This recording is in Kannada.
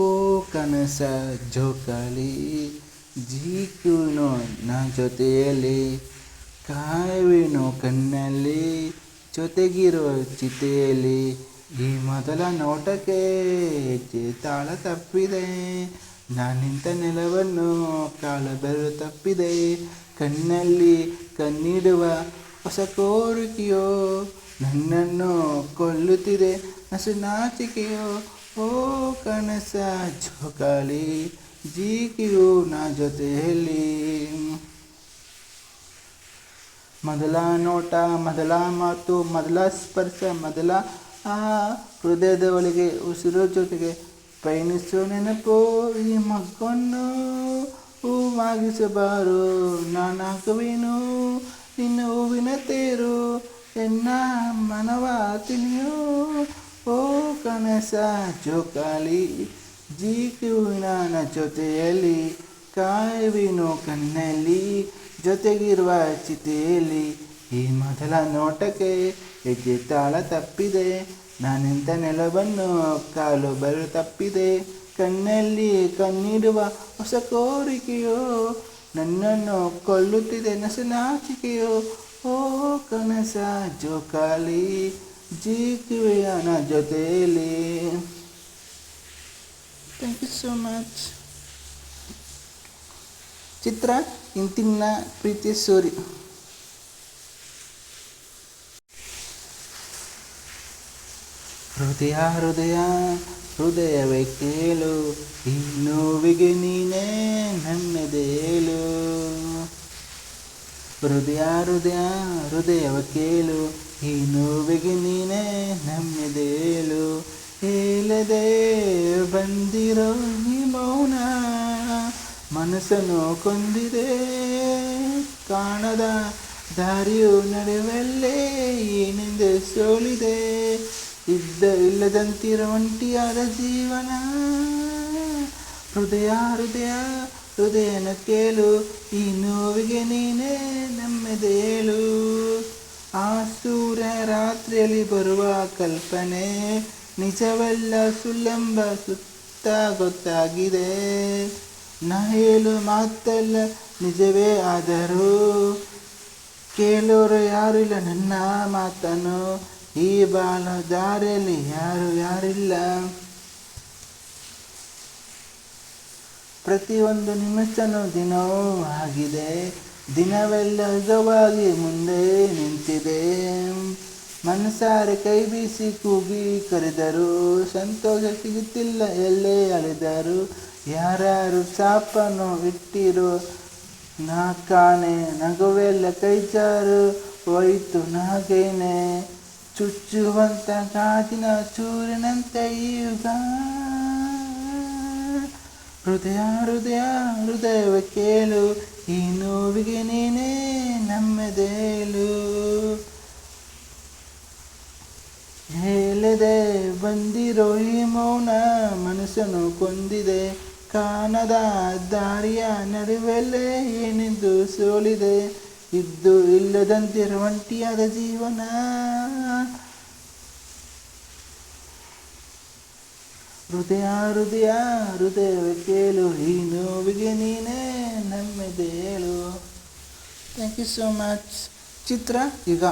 ಓ ಕನಸ ಜೋಕಾಲಿ ಜೀಕುನೋ ನಾ ಜೊತೆಯಲ್ಲಿ ಕಾಯುವೆನು ಕಣ್ಣಲ್ಲಿ, ಜೊತೆಗಿರುವ ಚಿತೆಯಲ್ಲಿ, ಈ ಮೊದಲ ನೋಟಕ್ಕೆ ತಾಳ ತಪ್ಪಿದೆ? ನಾನಿಂತ ನೆಲವನ್ನು ಕಾಲಬೆರಳು ತಪ್ಪಿದೆ. ಕಣ್ಣಲ್ಲಿ ಕಣ್ಣಿಡುವ ಹೊಸ ಕೋರಿಕೆಯೋ, ನನ್ನನ್ನು ಕೊಲ್ಲುತ್ತಿದೆ ನಸು ನಾಚಿಕೆಯೋ ಓ ಕನಸ ಜೋಕಾಲಿ ಜೀಕಿಯು ನಾ ಜೊತೆಯಲ್ಲಿ. ಮೊದಲ ನೋಟ, ಮೊದಲ ಮಾತು, ಮೊದಲ ಸ್ಪರ್ಶ, ಮೊದಲ ಆ ಹೃದಯದ ಒಳಗೆ ಉಸಿರು ಜೊತೆಗೆ ಪಯಣಿಸೋ ನೆನಪು, ಈ ಮಕ್ಕನ್ನು ಹೂವಾಗಿಸಬಾರು. ನಾನಾಗುವೇನು, ನಿನ್ನ ಹೂವಿನ ತೇರು, ಎನ್ನ ಮನವ ತಿಳಿಯೋ ಓ ಕನಸ ಜೋಕಾಲಿ ಜೀವಿನ ಜೊತೆಯಲ್ಲಿ ಕಾಯುವಿನ ಕಣ್ಣಲ್ಲಿ, ಜೊತೆಗಿರುವ ಚಿತೆಯಲ್ಲಿ, ಈ ಮೊದಲ ನೋಟಕ್ಕೆ ಹೆಜ್ಜೆ ತಾಳ ತಪ್ಪಿದೆ. ನಾನೆಂತ ನೆಲವನ್ನು ಕಾಲು ಬರು ತಪ್ಪಿದೆ. ಕಣ್ಣಲ್ಲಿ ಕಣ್ಣಿಡುವ ಹೊಸ ಕೋರಿಕೆಯೋ, ನನ್ನನ್ನು ಕೊಲ್ಲುತ್ತಿದೆ ನಸು ನಾಚಿಕೆಯೋ, ಓ ಕನಸ ಜೋಕಾಲಿ. ಜೀಕುವೆಯನ ಜೊತೆಯಲ್ಲಿ. Thank you so much Chitra ಇಂತಿನ ಪ್ರೀತಿ ಸೂರಿ ಹೃದಯ ಹೃದಯ, ಹೃದಯವೇ ಕೇಳು. ಈ ನೋವಿಗೆ ನೀನೇ ನನ್ನೆದೇಳು ಹೃದಯ ಹೃದಯ, ಹೃದಯವ ಕೇಳು. ಈ ನೋವಿಗೆ ನೀನೇ ನಮ್ಮೆದೇಳು ಹೇಳದೆ ಬಂದಿರೋ ಈ ಮೌನ ಮನಸ್ಸನ್ನು ಕೊಂದಿದೆ ಕಾಣದ ದಾರಿಯು ನಡುವಲ್ಲೇ ಏನೆಂದು ಸೋಲಿದೆ ಇದ್ದ ಇಲ್ಲದಂತಿರೋ ಒಂಟಿಯಾದ ಜೀವನ. ಹೃದಯ ಹೃದಯ, ಹೃದಯನ ಕೇಳು, ಈ ನೋವಿಗೆ ನೀನೇ ನಮ್ಮೆದೇಳು. ಆ ಸೂರ್ಯ ರಾತ್ರಿಯಲ್ಲಿ ಬರುವ ಕಲ್ಪನೆ ನಿಜವಲ್ಲ, ಸುಲಂಬ, ಸುತ್ತ ಗೊತ್ತಾಗಿದೆ. ನ ಹೇಳು ಮಾತಲ್ಲ, ನಿಜವೇ ಆದರೂ? ಕೇಳೋರು ಯಾರು ಇಲ್ಲ ನನ್ನ ಮಾತನು ಈ ಬಾಲ ದಾರಿಯಲ್ಲಿ ಯಾರು ಯಾರಿಲ್ಲ? ಪ್ರತಿಯೊಂದು ನಿಮಿಷನೂ ದಿನವೂ ಆಗಿದೆ. ದಿನವೆಲ್ಲ ಯುಗವಾಗಿ ಮುಂದೆ ನಿಂತಿದೆ. ಮನಸಾರೆ ಕೈ ಬೀಸಿ ಕೂಗಿ ಕರೆದರು. ಸಂತೋಷ ಸಿಗುತ್ತಿಲ್ಲ ಎಲ್ಲೇ ಅಳೆದರು. ಯಾರ್ಯಾರು ಸಾಪನ್ನು ಇಟ್ಟಿರೋ ನಾ ಕಾಣೆ ನಗುವೆಲ್ಲ ಕೈ ಜಾರು. ಹೋಯಿತು ನಾಗೇನೆ. ಚುಚ್ಚುವಂತ ಗಾಜಿನ ಚೂರಿನಂತೆ ಈಗ ಹೃದಯ ಹೃದಯ, ಹೃದಯವ ಕೇಳು. ಈ ನೋವಿಗೆ ನೀನೇ ನಮ್ಮದೇಲು. ಹೇಳದೆ ಬಂದಿರೋ ಈ ಮೌನ ಮನಸ್ಸನ್ನು ಕೊಂದಿದೆ. ಕಾಣದ ದಾರಿಯ ನಡುವೆಲ್ಲೇ ಏನೆಂದು ಸೋಲಿದೆ. ಇದ್ದು ಇಲ್ಲದಂತಿರುವಂಟಿಯಾದ ಜೀವನ. ಹೃದಯ ಹೃದಯ ಹೃದಯ ಕೇಳು, ಈ ನೋವಿಗೆ ನೀನೇ ನಮ್ಮೆದೇಳು thank you so much Chitra ಈಗ.